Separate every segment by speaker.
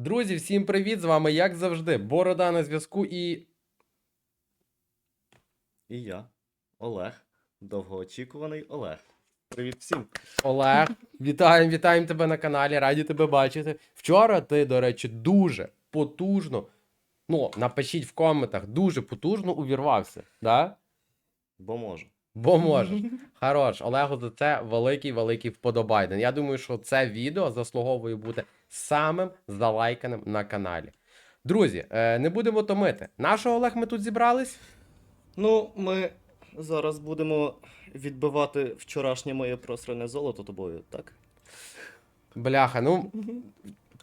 Speaker 1: Друзі, всім привіт! З вами, як завжди, Борода на зв'язку і.
Speaker 2: І я, Олег, довгоочікуваний Олег. Привіт всім.
Speaker 1: Олег. Вітаємо, вітаємо тебе на каналі, раді тебе бачити. Вчора ти, до речі, дуже потужно. Ну, напишіть в коментах, дуже потужно увірвався, да?
Speaker 2: Бо можу.
Speaker 1: Бо можеш. Хорош, Олегу, за це великий великий вподобайден. Я думаю, що це відео заслуговує бути самим залайканим на каналі. Друзі, е, не будемо томити. Нашого Олег ми тут зібрались?
Speaker 2: Ну, ми зараз будемо відбивати вчорашнє моє просране золото тобою, так?
Speaker 1: Бляха, ну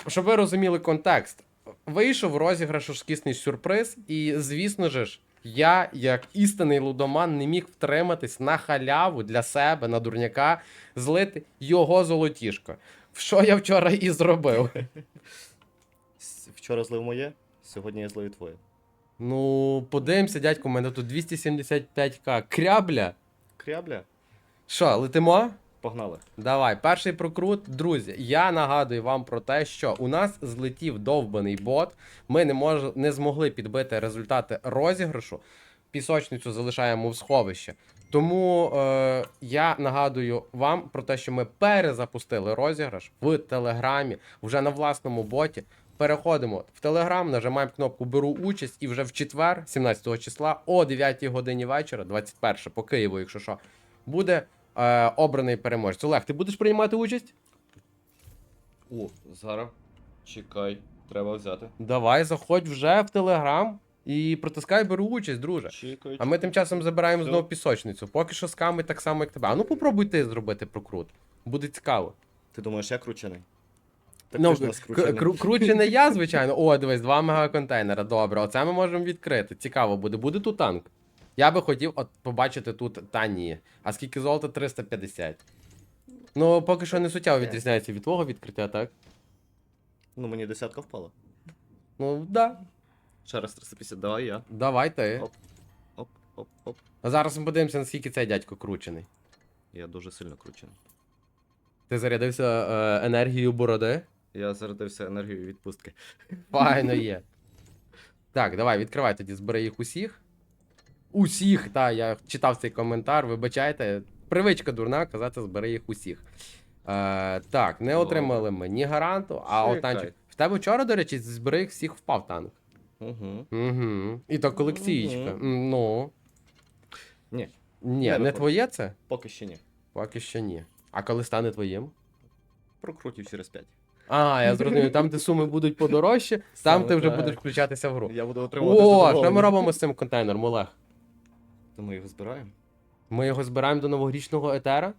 Speaker 1: щоб ви розуміли контекст. Вийшов розіграш шкісний сюрприз, і, звісно ж, я, як істинний лудоман, не міг втриматись на халяву для себе, на дурняка, злити його золотішко. Що я вчора і зробив.
Speaker 2: Вчора злив моє, сьогодні я злив твоє.
Speaker 1: Ну, подивимося, дядько, у мене тут 275к. Крябля.
Speaker 2: Крябля?
Speaker 1: Що, летимо?
Speaker 2: Погнали.
Speaker 1: Давай, перший прокрут. Друзі, я нагадую вам про те, що у нас злетів довбаний бот. Ми не мож... не змогли підбити результати розіграшу. Пісочницю залишаємо в сховище. Тому е, я нагадую вам про те, що ми перезапустили розіграш в Телеграмі вже на власному боті. Переходимо в Телеграм, нажимаємо кнопку Беру участь і вже в четвер, 17 числа, о 9 годині вечора, 21 по Києву, якщо що, буде е, обраний переможець. Олег, ти будеш приймати участь?
Speaker 2: О, зараз. Чекай, треба взяти.
Speaker 1: Давай, заходь вже в Телеграм і протискай беру участь, друже.
Speaker 2: Чекай.
Speaker 1: А ми тим часом забираємо знову пісочницю. Поки що сками так само, як тебе. А ну попробуй ти зробити прокрут. Буде цікаво.
Speaker 2: Ти думаєш, я кручений? Так
Speaker 1: ну,
Speaker 2: ти ж нас кручений.
Speaker 1: кру- круче я, звичайно. О, дивись, два мегаконтейнера. Добре, оце ми можемо відкрити. Цікаво буде. Буде тут танк. Я би хотів от побачити тут Танії. А скільки золота? 350. Ну, поки що не суттєво відрізняється від твого відкриття, так?
Speaker 2: Ну, мені десятка впала.
Speaker 1: Ну, да.
Speaker 2: Ще раз 350, давай я.
Speaker 1: Давай ти.
Speaker 2: Оп. Оп, оп, оп.
Speaker 1: А зараз ми подивимося, наскільки цей дядько кручений.
Speaker 2: Я дуже сильно кручений.
Speaker 1: Ти зарядився е, енергією бороди?
Speaker 2: Я зарядився енергією відпустки.
Speaker 1: Файно є. Так, давай, відкривай тоді, збери їх усіх. Усіх, та, я читав цей коментар, вибачайте. Привичка дурна казати, збери їх усіх. Е, так, не отримали ми ні гаранту, а
Speaker 2: Чекай.
Speaker 1: от танчик. В тебе вчора, до речі, збери їх всіх впав танк.
Speaker 2: Угу.
Speaker 1: Угу. І то колекційка.
Speaker 2: Мгм.
Speaker 1: Ну.
Speaker 2: Ні,
Speaker 1: Ні, не
Speaker 2: не
Speaker 1: твоє це?
Speaker 2: поки ще ні.
Speaker 1: Поки що ні. А коли стане твоїм?
Speaker 2: Прокрутів через 5.
Speaker 1: А, я зрозумів, там, де суми будуть подорожчі, там
Speaker 2: Саме
Speaker 1: ти вже
Speaker 2: так.
Speaker 1: будеш включатися в гру.
Speaker 2: Я буду отримувати
Speaker 1: О, що ми робимо з цим контейнером, Олег?
Speaker 2: То ми його збираємо?
Speaker 1: Ми його збираємо до новорічного етера.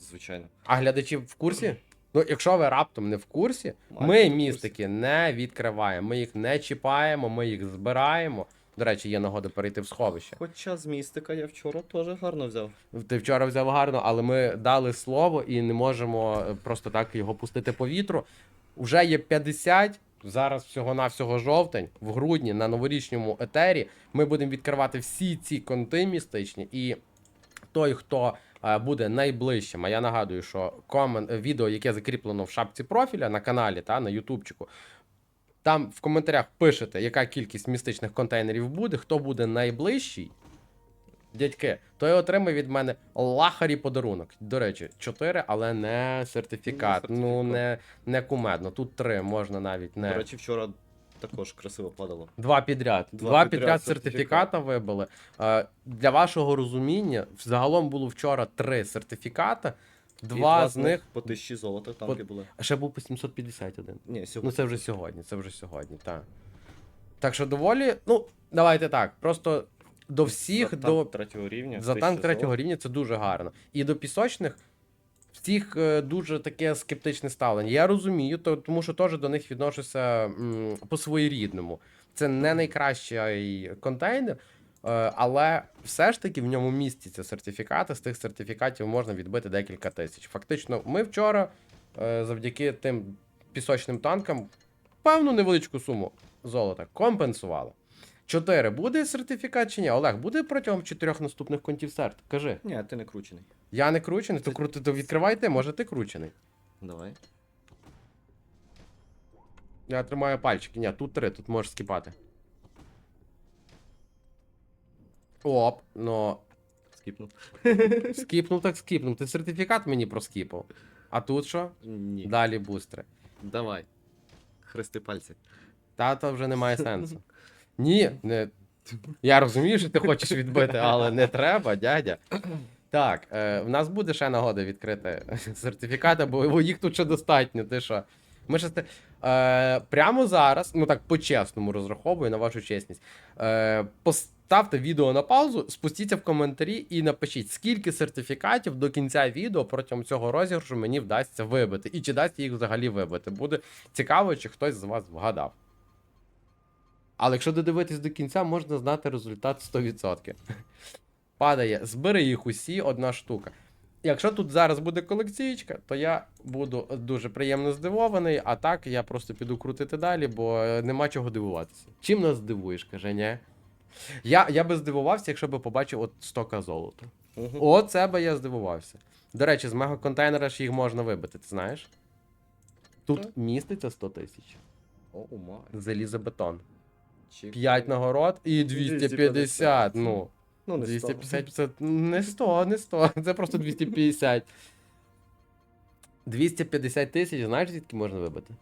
Speaker 2: Звичайно.
Speaker 1: А глядачі в курсі? Ну, якщо ви раптом не в курсі, ми містики не відкриваємо, ми їх не чіпаємо, ми їх збираємо. До речі, є нагода перейти в сховище.
Speaker 2: Хоча з містика я вчора теж гарно взяв.
Speaker 1: Ти вчора взяв гарно, але ми дали слово і не можемо е, просто так його пустити по вітру. Уже є 50. Зараз всього-навсього жовтень, в грудні на новорічному етері. Ми будемо відкривати всі ці конти містичні. І той, хто буде найближчим, а я нагадую, що комен... е, відео, яке закріплено в шапці профіля на каналі та на Ютубчику. Там в коментарях пишете, яка кількість містичних контейнерів буде, хто буде найближчий. Дядьки, той отримає від мене лахарі подарунок. До речі, 4, але не сертифікат.
Speaker 2: Не
Speaker 1: Ну, не, не кумедно. Тут 3, можна навіть не.
Speaker 2: До речі, вчора також красиво падало.
Speaker 1: Два підряд. Два,
Speaker 2: Два
Speaker 1: підряд,
Speaker 2: підряд
Speaker 1: сертифіката вибили. Е, для вашого розуміння, загалом було вчора три сертифіката.
Speaker 2: І
Speaker 1: Два з них.
Speaker 2: по 1000 золота танки були.
Speaker 1: А ще був по 751.
Speaker 2: Ні,
Speaker 1: Ну, це вже сьогодні, це вже сьогодні, так. Так що доволі. Ну, давайте так. Просто до всіх,
Speaker 2: за
Speaker 1: до
Speaker 2: танк третього рівня.
Speaker 1: За танк третього
Speaker 2: золота.
Speaker 1: рівня це дуже гарно. І до пісочних всіх е, дуже таке скептичне ставлення. Я розумію, то, тому що теж до них відношуся по своєрідному. Це не найкращий контейнер, е, але все ж таки в ньому містяться сертифікати. З тих сертифікатів можна відбити декілька тисяч. Фактично, ми вчора е, завдяки тим пісочним танкам певну невеличку суму золота компенсували. Чотири. Буде сертифікат чи ні? Олег, буде протягом чотирьох наступних контів серт? Кажи.
Speaker 2: Ні, ти не кручений.
Speaker 1: Я не кручений, то крути, то відкривайте, може ти кручений.
Speaker 2: Давай.
Speaker 1: Я тримаю пальчики. Ні, тут три, тут можеш скіпати. Оп, ну.
Speaker 2: Скіпнув.
Speaker 1: Скіпнув так скіпнув. Ти сертифікат мені проскіпав. А тут що?
Speaker 2: Ні.
Speaker 1: Далі бустери.
Speaker 2: Давай. Хрести пальці.
Speaker 1: Та то вже немає сенсу. Ні, не. Я розумію, що ти хочеш відбити, але не треба, дядя. Так, е, в нас буде ще нагода відкрити сертифікати, бо їх тут ще достатньо. Ти що? Ми ще е, прямо зараз, ну так по-чесному розраховую на вашу чесність. Е, поставте відео на паузу, спустіться в коментарі і напишіть, скільки сертифікатів до кінця відео протягом цього розіграшу мені вдасться вибити. І чи дасть їх взагалі вибити. Буде цікаво, чи хтось з вас вгадав. Але якщо додивитись до кінця, можна знати результат 100%. Падає, збери їх усі, одна штука. Якщо тут зараз буде колекційка, то я буду дуже приємно здивований, а так я просто піду крутити далі, бо е, нема чого дивуватися. Чим нас здивуєш, каже, ні? Я, я би здивувався, якщо би побачив от 100к золота.
Speaker 2: Угу.
Speaker 1: Оце би я здивувався. До речі, з мегаконтейнера ж їх можна вибити, ти знаєш? Тут міститься 100 тисяч. Залізобетон. 5 нагород і 250.
Speaker 2: 250.
Speaker 1: Ну,
Speaker 2: Ну, не
Speaker 1: 250 це не 100, не 100. Це просто 250. 250 тисяч, знаєш, звідки можна вибити?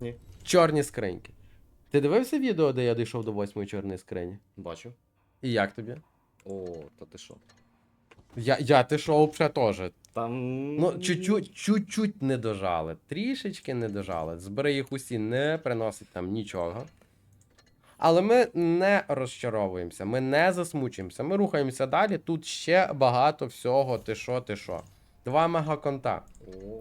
Speaker 2: Ні.
Speaker 1: Чорні скриньки. Ти дивився відео, де я дійшов до восьмої чорної скрині?
Speaker 2: Бачу.
Speaker 1: І як тобі?
Speaker 2: О, та ти що?
Speaker 1: Я, я ти що, вже теж.
Speaker 2: Там.
Speaker 1: Ну, чуть-чуть, чуть-чуть не дожали. Трішечки не дожали. Збери їх усі, не приносить там нічого. Але ми не розчаровуємося, ми не засмучуємося. Ми рухаємося далі. Тут ще багато всього. Ти що, ти що. Два мегаконта.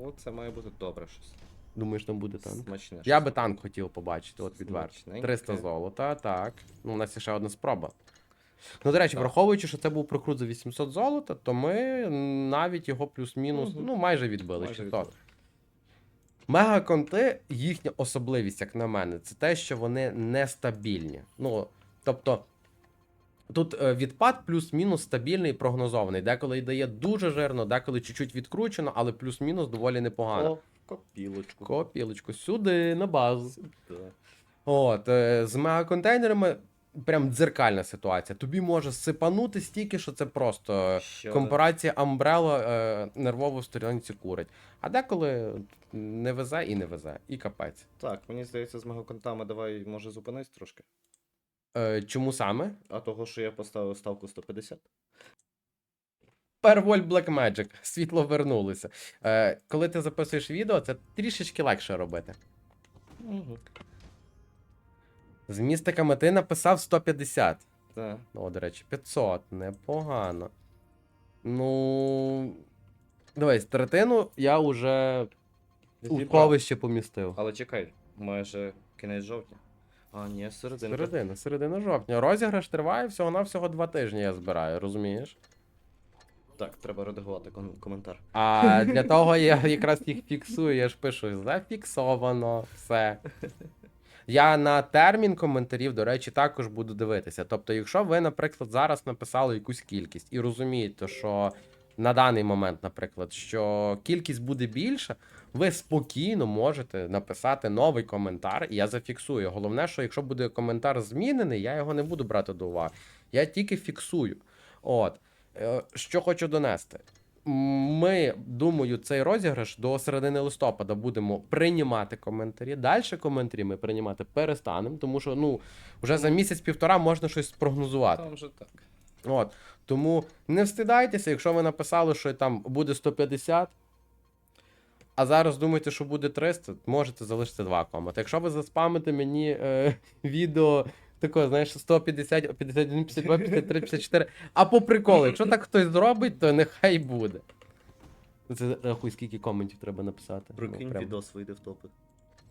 Speaker 2: О, це має бути добре щось.
Speaker 1: Думаєш, там буде танк?
Speaker 2: Смачне.
Speaker 1: Я би танк хотів побачити, от відверто. 300 золота, так. Ну, у нас є ще одна спроба. Ну, до речі,
Speaker 2: Так.
Speaker 1: враховуючи, що це був прокрут за 800 золота, то ми навіть його плюс-мінус,
Speaker 2: Мгм.
Speaker 1: ну, майже відбили.
Speaker 2: Майже відбили.
Speaker 1: Мегаконти, їхня особливість, як на мене, це те, що вони нестабільні. Ну, тобто, тут е, відпад плюс-мінус стабільний і прогнозований. Деколи й дає дуже жирно, деколи чуть-чуть відкручено, але плюс-мінус доволі непогано.
Speaker 2: О, копілочку.
Speaker 1: Копілочку, сюди, на базу.
Speaker 2: Да.
Speaker 1: От, е, з мегаконтейнерами прям дзеркальна ситуація. Тобі може сипанути стільки, що це просто
Speaker 2: один.
Speaker 1: компарація Umbrella е, нервово в сторінці курить. А деколи не везе і не везе, і капець.
Speaker 2: Так, мені здається, з мегаконтами давай, може, зупинись трошки.
Speaker 1: Е, чому саме?
Speaker 2: А того, що я поставив ставку 150.
Speaker 1: Перволь Black Magic, світло вернулося. Е, коли ти записуєш відео, це трішечки легше робити.
Speaker 2: Угу.
Speaker 1: З містиками ти написав 150.
Speaker 2: Так.
Speaker 1: О, до речі, 500, непогано. Ну. Дивись, третину я вже у сховище помістив.
Speaker 2: Але чекай, майже кінець жовтня. А, ні, серединка.
Speaker 1: Середина, середина жовтня. Розіграш триває всього на всього два тижні, я збираю, розумієш?
Speaker 2: Так, треба редагувати кон- коментар.
Speaker 1: А для того я якраз їх фіксую, я ж пишу зафіксовано, все. Я на термін коментарів, до речі, також буду дивитися. Тобто, якщо ви, наприклад, зараз написали якусь кількість і розумієте, що на даний момент, наприклад, що кількість буде більша, ви спокійно можете написати новий коментар, і я зафіксую. Головне, що якщо буде коментар змінений, я його не буду брати до уваги. Я тільки фіксую. От. Е, Що хочу донести. Ми, думаю, цей розіграш до середини листопада будемо приймати коментарі. Далі коментарі ми приймати перестанемо, тому що ну, вже за місяць-півтора можна щось спрогнозувати.
Speaker 2: Там вже так.
Speaker 1: От. Тому не встидайтеся, якщо ви написали, що там буде 150, а зараз думаєте, що буде 300, можете залишити два коменти. Якщо ви заспамите мені е, відео такого, знаєш, 150, 51, 52, 53, 54, а по приколу, якщо так хтось зробить, то нехай буде. Це рахуй, скільки коментів треба написати. Ну,
Speaker 2: Прикинь,
Speaker 1: прям
Speaker 2: відос вийде в топи.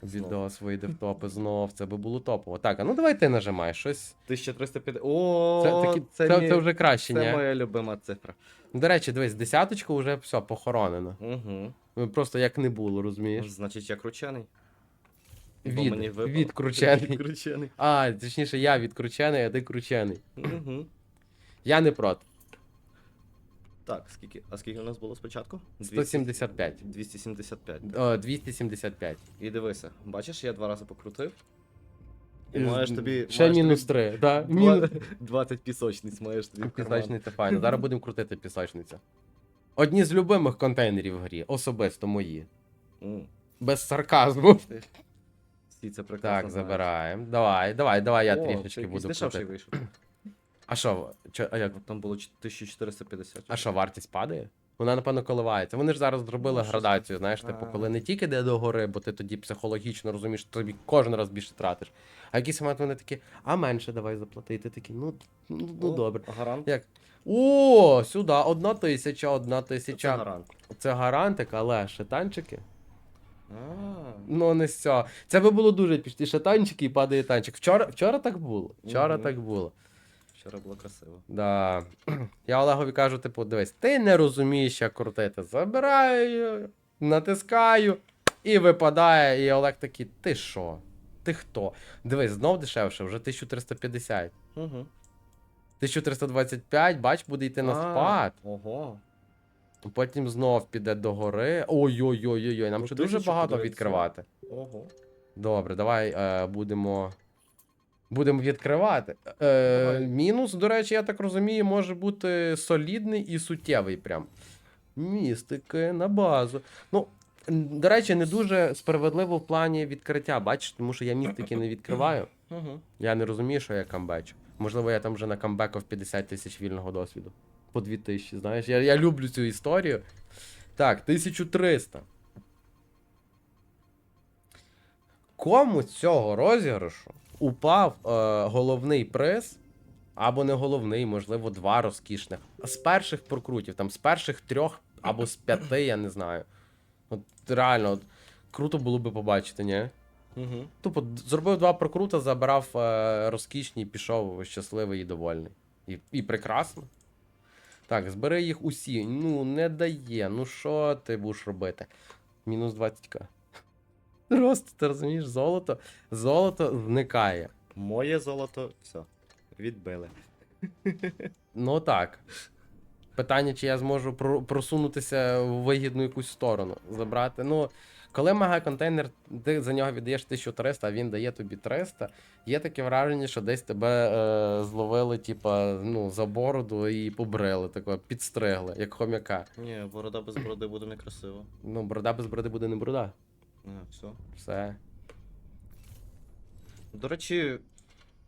Speaker 1: Відос вийде в топи знов, це би було топово. Так, а ну давай ти нажимай щось.
Speaker 2: 1350. О,
Speaker 1: Це, такі, це,
Speaker 2: мій-
Speaker 1: це вже краще, ні?
Speaker 2: Це моя любима цифра.
Speaker 1: До речі, дивись, десяточка вже все похоронено.
Speaker 2: Угу.
Speaker 1: Ну, Просто як не було, розумієш?
Speaker 2: Значить, я кручений.
Speaker 1: Від,
Speaker 2: мені випало.
Speaker 1: відкручений.
Speaker 2: Відкручений.
Speaker 1: А, точніше, я відкручений, а ти кручений.
Speaker 2: Угу.
Speaker 1: Я не проти.
Speaker 2: Так, скільки. А скільки у нас було спочатку?
Speaker 1: 175.
Speaker 2: 275.
Speaker 1: О, 275.
Speaker 2: І дивися, бачиш, я два рази покрутив. І маєш тобі.
Speaker 1: Ще
Speaker 2: маєш
Speaker 1: мінус
Speaker 2: тобі
Speaker 1: 3, да? Мінус.
Speaker 2: 20 пісочниць маєш тобі. в карман.
Speaker 1: Пісочниця файно. Зараз будемо крутити пісочницю. Одні з любимих контейнерів в грі, особисто мої.
Speaker 2: М,
Speaker 1: Без сарказму.
Speaker 2: Всі це прекрасно.
Speaker 1: Так,
Speaker 2: знають.
Speaker 1: забираємо. Давай, давай, давай, я
Speaker 2: О,
Speaker 1: трішечки
Speaker 2: якийсь
Speaker 1: буду
Speaker 2: дешевший
Speaker 1: крутити.
Speaker 2: вийшов.
Speaker 1: А що, чо- а як?
Speaker 2: Там було 1450.
Speaker 1: А що, вартість падає? Вона, напевно, коливається. Вони ж зараз зробили
Speaker 2: Ну, щось
Speaker 1: градацію, знаєш, типу, коли не тільки йде до гори, бо ти тоді психологічно розумієш, що тобі кожен раз більше тратиш. А якийсь момент вони такі, а менше давай заплати. І ти такий, ну, ну, ну
Speaker 2: О,
Speaker 1: добре.
Speaker 2: Гарант.
Speaker 1: Як? О, сюди, одна тисяча, одна
Speaker 2: Це
Speaker 1: тисяча.
Speaker 2: гарант.
Speaker 1: Це гарантик, але шитанчики. Ну, не все. Це би було дуже пішті шитанчики і падає танчик. Вчора, вчора так було. Вчора так було.
Speaker 2: Вчора було красиво.
Speaker 1: Да. Я Олегові кажу, типу, дивись, ти не розумієш, як крутити. Забираю, натискаю і випадає. І Олег такий, ти що? Ти хто? Дивись, знов дешевше, вже 1350.
Speaker 2: Угу.
Speaker 1: 1325, бач, буде йти на спад.
Speaker 2: Ого.
Speaker 1: Потім знов піде до гори. Ой-ой-ой-ой, нам ще дуже багато відкривати.
Speaker 2: Ого.
Speaker 1: Добре, давай е, будемо. Будемо відкривати. Е, мінус, до речі, я так розумію, може бути солідний і суттєвий прям. Містики на базу. Ну, до речі, не дуже справедливо в плані відкриття, бачиш, тому що я містики не відкриваю. Я не розумію, що я камбечу. Можливо, я там вже на камбекав 50 тисяч вільного досвіду. По 2000, знаєш. Я, я люблю цю історію. Так, 1300. Кому з цього розіграшу упав е, головний приз, або не головний, можливо, два розкішних. З перших прокрутів, там з перших трьох або з п'яти, я не знаю. От реально, от, круто було би побачити, ні?
Speaker 2: Угу.
Speaker 1: Тупо зробив два прокрута, забрав е, розкішні, пішов щасливий і довольний. І, і прекрасно. Так, збери їх усі. Ну, не дає. Ну що ти будеш робити? Мінус 20к. Просто, ти розумієш, золото. Золото зникає.
Speaker 2: Моє золото, все. Відбили.
Speaker 1: Ну так. Питання, чи я зможу просунутися в вигідну якусь сторону, забрати. Ну, коли мегаконтейнер, ти за нього віддаєш 1300, а він дає тобі 300, є таке враження, що десь тебе е, зловили, типа, ну, за бороду і побрили, тако, підстригли, як хомяка.
Speaker 2: Ні, борода без бороди буде некрасиво.
Speaker 1: Ну, борода без бороди буде не борода.
Speaker 2: А, все.
Speaker 1: Все.
Speaker 2: До речі,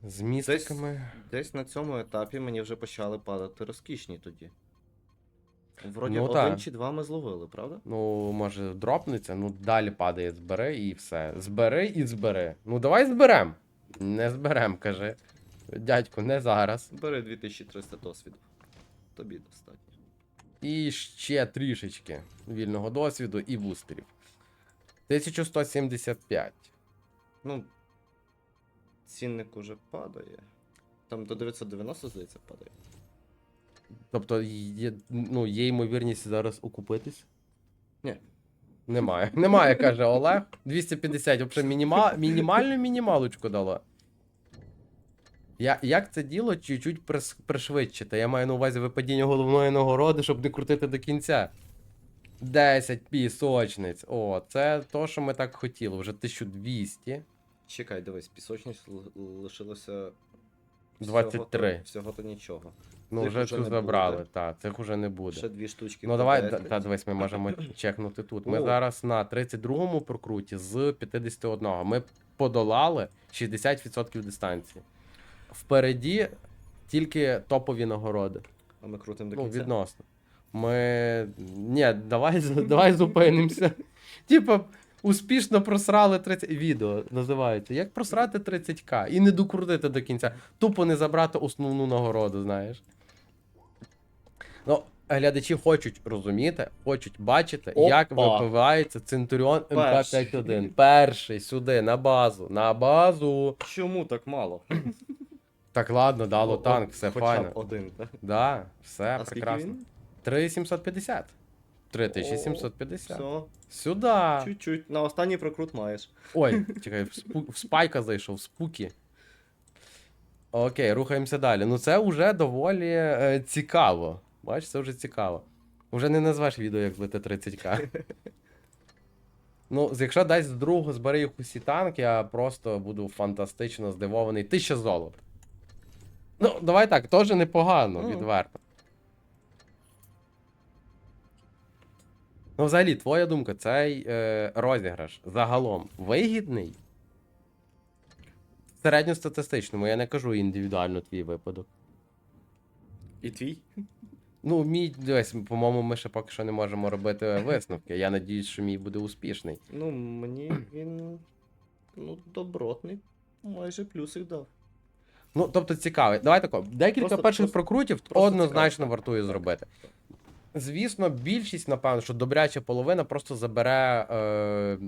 Speaker 1: З містиками.
Speaker 2: десь на цьому етапі мені вже почали падати розкішні тоді. Вроді
Speaker 1: Ну,
Speaker 2: один
Speaker 1: так.
Speaker 2: чи два ми зловили, правда?
Speaker 1: Ну, може, дропнеться, ну далі падає, збери і все. Збери і збери. Ну давай зберем. Не зберем, каже. Дядьку, не зараз.
Speaker 2: Бери 2300 досвіду. Тобі достатньо.
Speaker 1: І ще трішечки вільного досвіду і бустерів. 1175.
Speaker 2: Ну. Цінник уже падає. Там до 990, здається, падає.
Speaker 1: Тобто є, ну, є ймовірність зараз окупитись?
Speaker 2: Ні.
Speaker 1: Немає. Немає, каже Олег. 250, взагалі мініма... мінімальну мінімалочку дало. Я, як це діло чуть-чуть прис- пришвидшити? Я маю на увазі випадіння головної нагороди, щоб не крутити до кінця. 10 пісочниць. О, це то, що ми так хотіли. Вже 1200.
Speaker 2: Чекай, дивись, пісочність л- лишилося.
Speaker 1: 23.
Speaker 2: Всього-то нічого.
Speaker 1: Ну,
Speaker 2: Цих
Speaker 1: вже цю
Speaker 2: не
Speaker 1: забрали,
Speaker 2: буде.
Speaker 1: так, цих уже не буде.
Speaker 2: Ще дві штучки.
Speaker 1: Ну давай, та, та дивись, ми можемо чекнути тут. Ми
Speaker 2: О.
Speaker 1: зараз на 32-му прокруті з 51. Ми подолали 60% дистанції. Впереді тільки топові нагороди.
Speaker 2: А ми крутимо до
Speaker 1: Ну, відносно. Ми. Ні, давай, давай зупинимося. Типа, успішно просрали 30. Відео називається. Як просрати 30к і не докрутити до кінця. Тупо не забрати основну нагороду, знаєш. Ну, глядачі хочуть розуміти, хочуть бачити, як
Speaker 2: Опа.
Speaker 1: випивається Центуріон МК-51. Перший сюди, на базу. На базу.
Speaker 2: Чому так мало?
Speaker 1: Так, ладно, дало танк, все
Speaker 2: Хоча
Speaker 1: файно.
Speaker 2: один, так?
Speaker 1: Да, все
Speaker 2: А скільки
Speaker 1: прекрасно.
Speaker 2: він?
Speaker 1: 3750. 3750.
Speaker 2: Все,
Speaker 1: Сюда.
Speaker 2: чуть-чуть. На останній прокрут маєш.
Speaker 1: Ой, чекай, в, спу... в спайка зайшов, в спуки. Окей, рухаємося далі. Ну це вже доволі е, цікаво. Бачиш, це вже цікаво. Вже не назвеш відео, як злити 30к. Ну, якщо дасть з другого збери їх усі танки, я просто буду фантастично здивований. Тисяча золота. Ну, давай так, теж непогано,
Speaker 2: Ну.
Speaker 1: відверто. Ну, взагалі, твоя думка, цей е, розіграш загалом вигідний? В середньостатистичному, я не кажу індивідуально твій випадок.
Speaker 2: І твій?
Speaker 1: Ну, мій, дивись, по-моєму, ми ще поки що не можемо робити висновки. Я надіюсь, що мій буде успішний.
Speaker 2: Ну, мені він. Ну, добротний. Майже плюсик дав.
Speaker 1: Ну, тобто цікаво. Давай тако, декілька
Speaker 2: Просто-
Speaker 1: перших
Speaker 2: просто-
Speaker 1: прокрутів
Speaker 2: просто
Speaker 1: однозначно
Speaker 2: цікаво.
Speaker 1: вартує зробити. Звісно, більшість, напевно, що добряча половина просто забере е,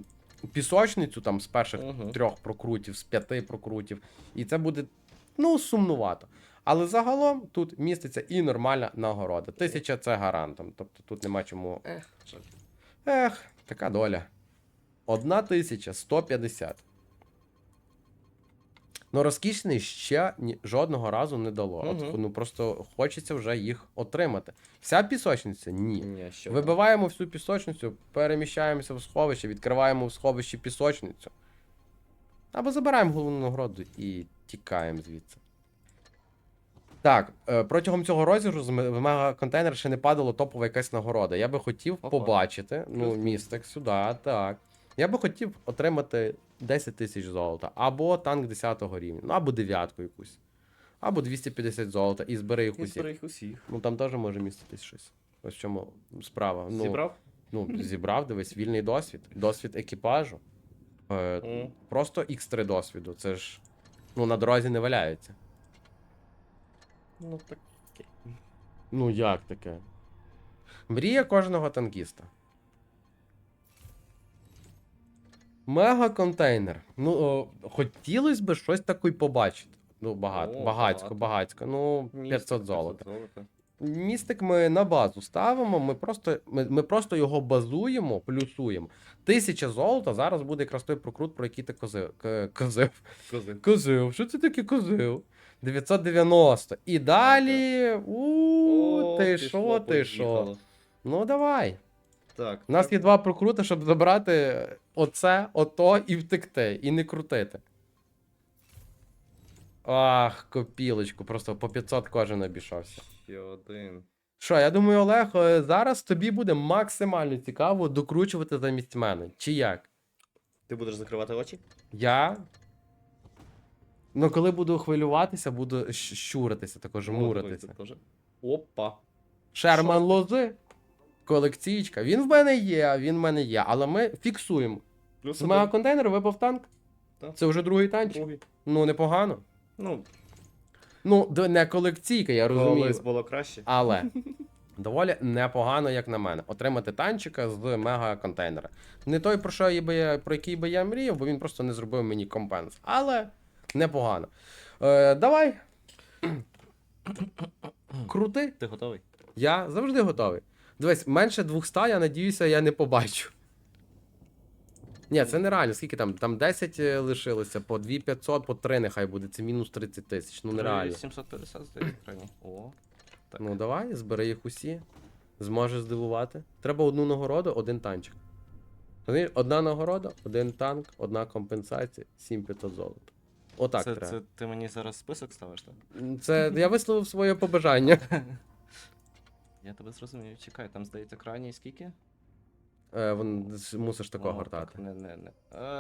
Speaker 1: пісочницю там з перших
Speaker 2: Мгм.
Speaker 1: трьох прокрутів, з п'яти прокрутів. І це буде ну, сумнувато. Але загалом тут міститься і нормальна нагорода. Тисяча це гарантом. Тобто тут нема чому.
Speaker 2: Ех, жаль.
Speaker 1: Ех, така доля. Одна тисяча 150. Ну, розкішний ще ні, жодного разу не дало. От,
Speaker 2: Мгм.
Speaker 1: ну просто хочеться вже їх отримати. Вся пісочниця? Ні.
Speaker 2: Ні, що
Speaker 1: Вибиваємо всю пісочницю, переміщаємося в сховище, відкриваємо в сховищі пісочницю. Або забираємо головну нагороду і тікаємо звідси. Так, е, протягом цього розіграшу з ме- в мега-контейнер ще не падало топова якась нагорода. Я би хотів
Speaker 2: Опа.
Speaker 1: побачити. Ну,
Speaker 2: Плюс.
Speaker 1: містик сюди, так. Я би хотів отримати 10 тисяч золота, або танк 10 рівня, ну або дев'ятку якусь. Або 250 золота і збери їх усіх.
Speaker 2: збери їх усіх.
Speaker 1: Ну там теж може міститись щось. Ось в чому справа. Ну,
Speaker 2: Зібрав?
Speaker 1: Ну, зібрав, дивись, вільний досвід. Досвід екіпажу. Е,
Speaker 2: М.
Speaker 1: просто X3 досвіду. Це ж ну, на дорозі не валяється.
Speaker 2: Ну так.
Speaker 1: Ну, як таке? Мрія кожного танкіста. Мега контейнер. Ну, о, хотілося б щось таке побачити. Ну, багато,
Speaker 2: О,
Speaker 1: багацько,
Speaker 2: багато.
Speaker 1: Ну,
Speaker 2: Містик,
Speaker 1: 500 золота. Містик ми на базу ставимо, ми просто, ми, ми просто його базуємо, плюсуємо. Тисяча золота зараз буде якраз той прокрут, про який ти козив. к- Козив. Козив. Що це таке козив? 990. І далі. У, ти що, ти що? Ну давай.
Speaker 2: Так.
Speaker 1: У нас є два прокрути, щоб забрати оце, ото і втекти, і не крутити. Ах, копілочку, просто по 500 кожен обійшовся.
Speaker 2: Ще один.
Speaker 1: Що, я думаю, Олег, е, зараз тобі буде максимально цікаво докручувати замість мене. Чи як?
Speaker 2: Ти будеш закривати очі?
Speaker 1: Я. Ну, коли буду хвилюватися, буду щ- щуритися, також муритися.
Speaker 2: Опа.
Speaker 1: Шерман? Лози, колекційка. Він в мене є, він в мене є, але ми фіксуємо.
Speaker 2: Плюс
Speaker 1: З
Speaker 2: один.
Speaker 1: контейнеру випав танк.
Speaker 2: Так.
Speaker 1: Це вже другий танчик.
Speaker 2: Другий.
Speaker 1: Ну, непогано.
Speaker 2: Ну,
Speaker 1: Ну, д- не колекційка, я розумію.
Speaker 2: колись було краще.
Speaker 1: Але доволі непогано, як на мене, отримати танчика з мега контейнера. Не той, про що я би я, про який би я мріяв, бо він просто не зробив мені компенс. Але непогано. Е, давай. Крути.
Speaker 2: Ти готовий?
Speaker 1: Я завжди готовий. Дивись, менше 200, я надіюся, я не побачу. Ні, це нереально. Скільки там? Там 10 е, лишилося, по 2500, по 3 нехай буде. Це мінус 30 тисяч. Ну нереально.
Speaker 2: 750 здається. О. Так.
Speaker 1: Ну давай, збери їх усі. Зможеш здивувати. Треба одну нагороду, один танчик. Одна нагорода, один танк, одна компенсація, 7500 золота. Отак
Speaker 2: це,
Speaker 1: треба.
Speaker 2: це ти мені зараз список ставиш, так?
Speaker 1: Це я висловив своє побажання.
Speaker 2: Я тебе зрозумів. Чекай, там здається крайній скільки?
Speaker 1: Е, вон, з- мусиш такого
Speaker 2: О,
Speaker 1: гортати.
Speaker 2: так, Не, не, не.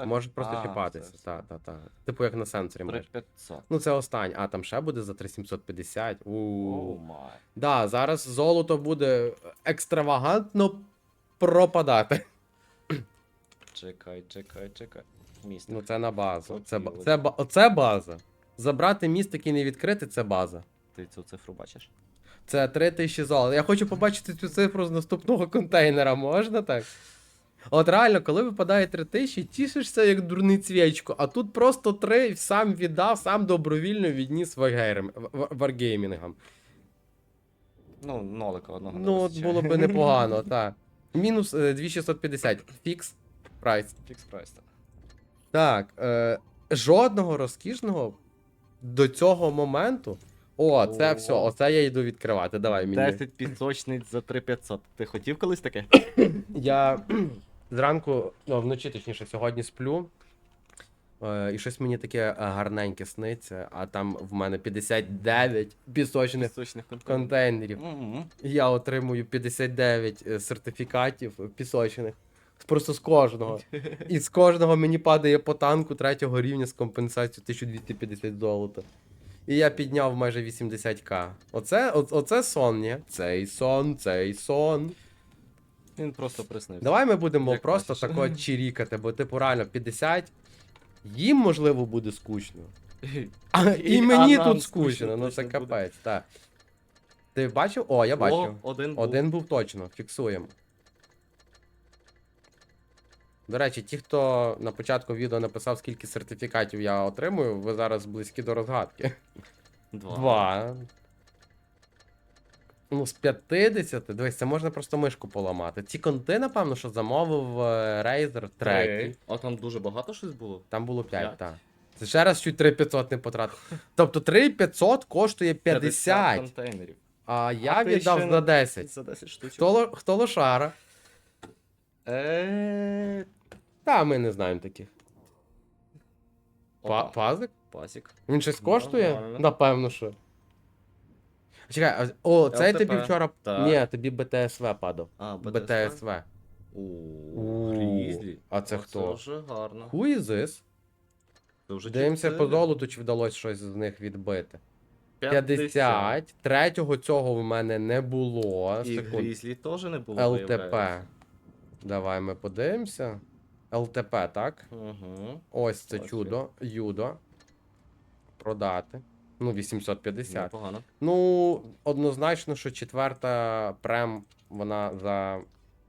Speaker 2: Е,
Speaker 1: Може просто
Speaker 2: а,
Speaker 1: хіпатися.
Speaker 2: все,
Speaker 1: Та,
Speaker 2: все.
Speaker 1: та, та. Типу як на сенсорі можеш.
Speaker 2: 500.
Speaker 1: Ну це останнє. А там ще буде за 3750.
Speaker 2: О,
Speaker 1: У.
Speaker 2: май.
Speaker 1: Да, зараз золото буде екстравагантно пропадати.
Speaker 2: Чекай, чекай, чекай. Містик.
Speaker 1: Ну це на базу. Це, ба- це, ба- оце база. Забрати містик і не відкрити це база.
Speaker 2: Ти цю цифру бачиш?
Speaker 1: Це 3000 золота. Я хочу побачити цю цифру з наступного контейнера, можна так? От реально, коли випадає 3000, тішишся як дурний цвєчко, а тут просто 3 сам віддав, сам добровільно відніс варгеймінгам.
Speaker 2: Ну, нолика одного.
Speaker 1: Ну, от було би непогано, так. Мінус е, 2650. Фікс прайс.
Speaker 2: Фікс прайс. так.
Speaker 1: Так, е, жодного розкішного до цього моменту О, це
Speaker 2: О.
Speaker 1: все, оце я йду відкривати. Давай мені.
Speaker 2: 10 пісочниць за 3500. Ти хотів колись таке?
Speaker 1: Я зранку, ну, вночі, точніше, сьогодні сплю. Е, і щось мені таке е, гарненьке сниться, а там в мене 59 пісочних
Speaker 2: Пісочних
Speaker 1: контейнерів.
Speaker 2: Мгм.
Speaker 1: Я отримую 59 е, сертифікатів пісочних. Просто з кожного. І з кожного мені падає по танку третього рівня з компенсацією 1250 золота. І я підняв майже 80к. Оце, о, оце сон, ні? Цей сон, цей сон.
Speaker 2: Він просто приснився.
Speaker 1: Давай ми будемо
Speaker 2: Як
Speaker 1: просто
Speaker 2: хочеш.
Speaker 1: тако чирікати, бо типу реально 50. Їм можливо буде скучно. А, і,
Speaker 2: І-
Speaker 1: мені
Speaker 2: а нам
Speaker 1: тут скучно,
Speaker 2: скучно
Speaker 1: ну це
Speaker 2: точно буде.
Speaker 1: капець, так. Ти бачив? О, я бачив.
Speaker 2: О, один був.
Speaker 1: Один був точно, фіксуємо. До речі, ті, хто на початку відео написав, скільки сертифікатів я отримую, ви зараз близькі до розгадки.
Speaker 2: Два.
Speaker 1: Два. Ну, з 50, дивись, це можна просто мишку поламати. Ці конти, напевно, що замовив е, Razer третій.
Speaker 2: А там дуже багато щось було?
Speaker 1: Там було 5,
Speaker 2: П'ять.
Speaker 1: так. Це ще раз чуть 3500 не потратив. Тобто 3500 коштує 50,
Speaker 2: контейнерів.
Speaker 1: а я
Speaker 2: А ти
Speaker 1: віддав
Speaker 2: ще
Speaker 1: за 10.
Speaker 2: За 10 штучок.
Speaker 1: Хто, хто лошара?
Speaker 2: Е,
Speaker 1: Та ми не знаємо таких. Па-
Speaker 2: опа,
Speaker 1: пазик?
Speaker 2: Пасік.
Speaker 1: Він щось коштує?
Speaker 2: Нормально.
Speaker 1: Напевно, що. Чекай, а- о, цей
Speaker 2: LTP.
Speaker 1: тобі вчора.
Speaker 2: Так.
Speaker 1: Ні, тобі БТСВ падав.
Speaker 2: А,
Speaker 1: БТСВ. У,
Speaker 2: Грізлі.
Speaker 1: А це хто?
Speaker 2: Це вже гарно.
Speaker 1: Who is this?
Speaker 2: Це вже
Speaker 1: Дивимося по золоту, чи вдалося щось з них відбити.
Speaker 2: 50.
Speaker 1: 50. Третього цього в мене не було.
Speaker 2: І
Speaker 1: Секунд.
Speaker 2: Грізлі теж не було.
Speaker 1: ЛТП.
Speaker 2: виявляється.
Speaker 1: Давай ми подивимося. ЛТП, так?
Speaker 2: Угу.
Speaker 1: Ось це
Speaker 2: Ось
Speaker 1: чудо. Юдо. Продати. Ну, 850.
Speaker 2: Непогано.
Speaker 1: Ну, однозначно, що четверта прем, вона за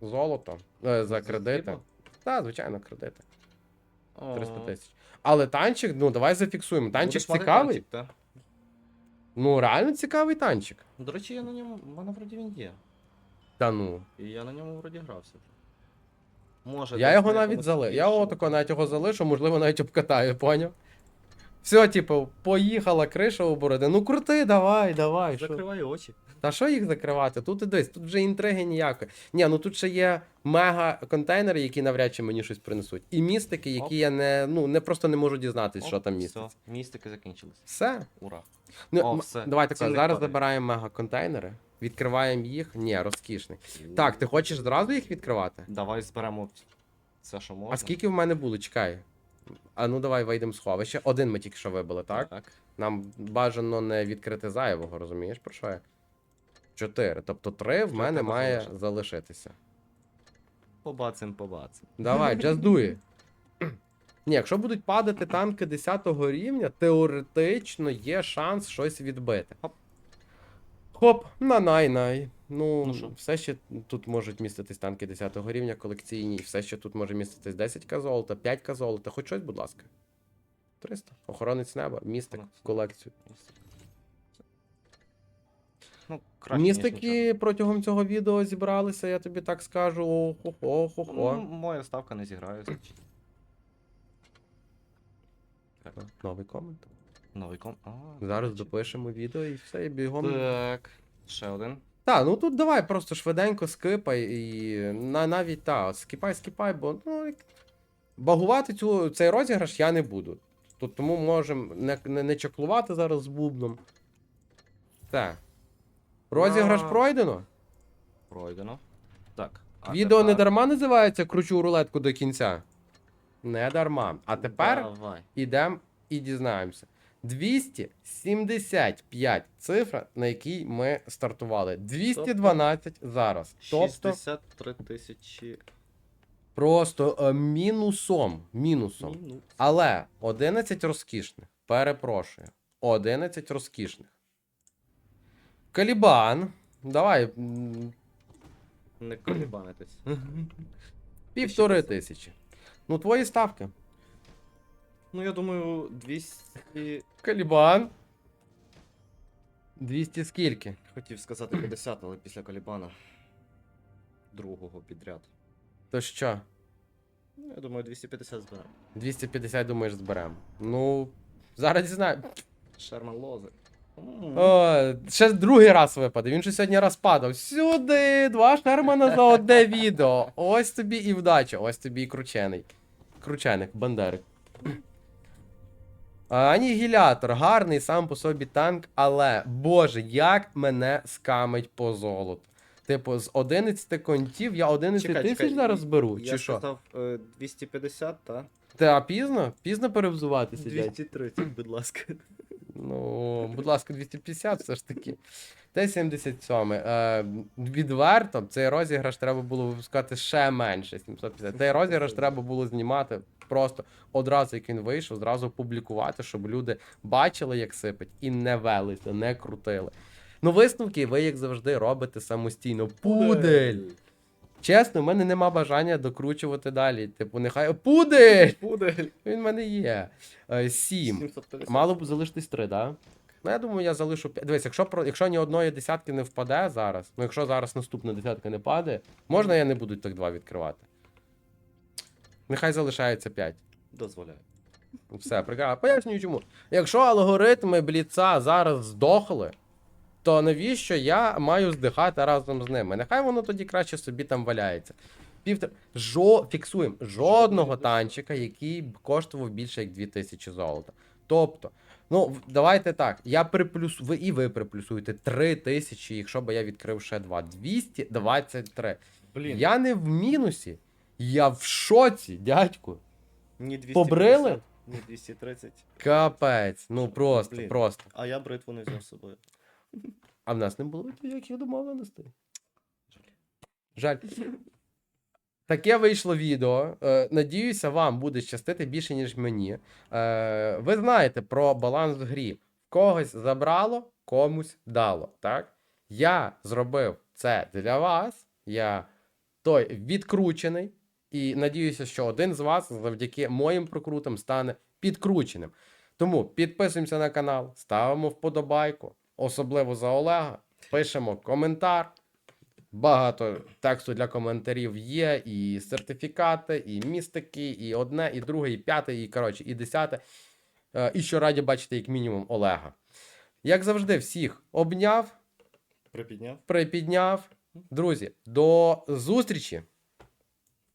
Speaker 1: золото, е, за кредити.
Speaker 2: срібло?
Speaker 1: Так, звичайно, кредити. 300 тисяч. Але танчик, ну давай зафіксуємо. Танчик
Speaker 2: будеш мати
Speaker 1: цікавий.
Speaker 2: танчик, та?
Speaker 1: Ну, реально цікавий танчик.
Speaker 2: До речі, я на ньому. в мене вроді він є.
Speaker 1: Та ну.
Speaker 2: І я на ньому вроді грався вже. Може,
Speaker 1: Я його навіть залив. Я отако навіть його залишу, можливо, навіть обкатаю, поняв? Все, типу, поїхала криша у бороди. Ну крути, давай, давай. Що?
Speaker 2: Закривай очі.
Speaker 1: Та що їх закривати? Тут і десь, тут вже інтриги ніякої. Ні, ну тут ще є мега контейнери, які навряд чи мені щось принесуть. І містики, які
Speaker 2: Оп.
Speaker 1: я не, ну, не просто не можу дізнатись, що
Speaker 2: Оп,
Speaker 1: там
Speaker 2: все. Містики закінчились.
Speaker 1: Все.
Speaker 2: Ура.
Speaker 1: Ну,
Speaker 2: О, все.
Speaker 1: Давай тако,
Speaker 2: Цінник
Speaker 1: зараз забираємо мега контейнери, відкриваємо їх. Ні, розкішний. Так, ти хочеш зразу їх відкривати?
Speaker 2: Давай зберемо все, що можна.
Speaker 1: А скільки в мене було? Чекай. А ну давай вийдемо з сховища. Один ми тільки що вибили, так?
Speaker 2: Так.
Speaker 1: Нам бажано не відкрити зайвого, розумієш про що я? Чотири. Тобто три в мене
Speaker 2: треба
Speaker 1: має
Speaker 2: залишити?
Speaker 1: залишитися.
Speaker 2: Побацим, побацим.
Speaker 1: Давай, just do it. Ні, якщо будуть падати танки 10 рівня, теоретично є шанс щось відбити.
Speaker 2: Хоп.
Speaker 1: Хоп, на най-най. Ну,
Speaker 2: Ну
Speaker 1: все ще тут можуть міститись танки 10 рівня колекційні, все ще тут може міститись 10к золота, 5к золота, хоч щось, будь ласка. 300. Охоронець неба, містик, колекцію.
Speaker 2: Ну, краще.
Speaker 1: Містики протягом цього відео зібралися, я тобі так скажу. Охо-хо-хо-хо.
Speaker 2: Ну, моя ставка не зіграє.
Speaker 1: Новий комент.
Speaker 2: Новий ком. А,
Speaker 1: Зараз
Speaker 2: речі.
Speaker 1: допишемо відео і все, і бігом.
Speaker 2: Так. Ще один.
Speaker 1: Та, ну тут давай просто швиденько скипай і на, навіть та, скипай, скипай, бо ну, багувати цю, цей розіграш я не буду. Тут тому можемо не, не, не чаклувати зараз з бубном. Так. Розіграш
Speaker 2: Ура!
Speaker 1: пройдено.
Speaker 2: Пройдено. Так. а
Speaker 1: Відео не
Speaker 2: тепер-
Speaker 1: дарма називається Кручу рулетку до кінця. Не дарма. А тепер
Speaker 2: Давай.
Speaker 1: ідемо і дізнаємося. 275 цифра, на якій ми стартували. 212 зараз. Тобто
Speaker 2: 63 тисячі
Speaker 1: просто е, мінусом. Мінусом.
Speaker 2: мінус.
Speaker 1: Але 11 розкішних. Перепрошую. 11 розкішних. Калібан. Давай.
Speaker 2: Не колібанитись.
Speaker 1: Півтори тисячі. Ну, твої ставки.
Speaker 2: Ну, я думаю, 200.
Speaker 1: Калібан. 200 скільки?
Speaker 2: Хотів сказати 50, але після колібана. Другого підряд.
Speaker 1: То що?
Speaker 2: Ну, я думаю, 250 зберемо.
Speaker 1: 250, думаєш, зберемо. Ну, зараз дізнаю.
Speaker 2: Шерман лози. М.
Speaker 1: О, ще другий раз випаде. Він же сьогодні раз падав. Сюди! Два Шермана за одне відео. Ось тобі і вдача, ось тобі і кручений. Крученик, бандерик. А, Анігілятор, гарний сам по собі танк, але боже, як мене скамить по золоту. Типу, з 11 контів я 11
Speaker 3: Чекай,
Speaker 1: тисяч
Speaker 3: чекай,
Speaker 1: зараз беру,
Speaker 3: Я
Speaker 1: чи що?
Speaker 3: сказав е, 250, та?
Speaker 1: Та пізно? Пізно перевзуватися, дядь?
Speaker 3: 230, будь ласка.
Speaker 1: Ну, будь ласка, 250 все ж таки. Т-77. Е, відверто, цей розіграш треба було випускати ще менше. 750. Цей розіграш треба було знімати просто одразу, як він вийшов, зразу публікувати, щоб люди бачили, як сипить, і не велися, не крутили. Ну, висновки ви, як завжди, робите самостійно. Пудель! Чесно, в мене нема бажання докручувати далі. Типу, нехай. Пудель!
Speaker 3: Пудель.
Speaker 1: Він в мене є. Е, Сім.
Speaker 2: 750.
Speaker 1: Мало б залишитись три, да? Ну, я думаю, я залишу 5. Дивись, якщо, про- якщо ні одної десятки не впаде зараз, ну якщо зараз наступна десятка не падає, можна я не буду так два відкривати. Нехай залишається 5.
Speaker 3: Дозволяю.
Speaker 1: Все, прекрасно. Пояснюю чому. Якщо алгоритми бліца зараз здохли, то навіщо я маю здихати разом з ними? Нехай воно тоді краще собі там валяється. Півтор... Жо... Фіксуємо жодного танчика, який б коштував більше як 2000 золота. Тобто, ну давайте так. Я приплюс... ви і ви приплюсуєте 3000, якщо б я відкрив ще два. 223.
Speaker 2: Блін,
Speaker 1: Я не в мінусі. Я в шоці, дядьку.
Speaker 3: Ні 250,
Speaker 1: Побрили?
Speaker 3: Ні 230.
Speaker 1: Капець. Ну просто,
Speaker 2: Блін.
Speaker 1: просто.
Speaker 2: а я бритву не взяв з собою.
Speaker 1: А в нас не було ніяких домовленостей. Жаль. Таке вийшло відео. Е, надіюся, вам буде щастити більше, ніж мені. Е, ви знаєте про баланс в грі. Когось забрало, комусь дало. Так? Я зробив це для вас. Я той відкручений. І надіюся, що один з вас завдяки моїм прокрутам стане підкрученим. Тому підписуємося на канал, ставимо вподобайку, особливо за Олега. Пишемо коментар. Багато тексту для коментарів є, і сертифікати, і містики, і одне, і друге, і п'яте, і коротше, і десяте. Е, І що раді бачити, як мінімум, Олега. Як завжди, всіх обняв,
Speaker 2: Припідняв.
Speaker 1: припідняв. Друзі, до зустрічі!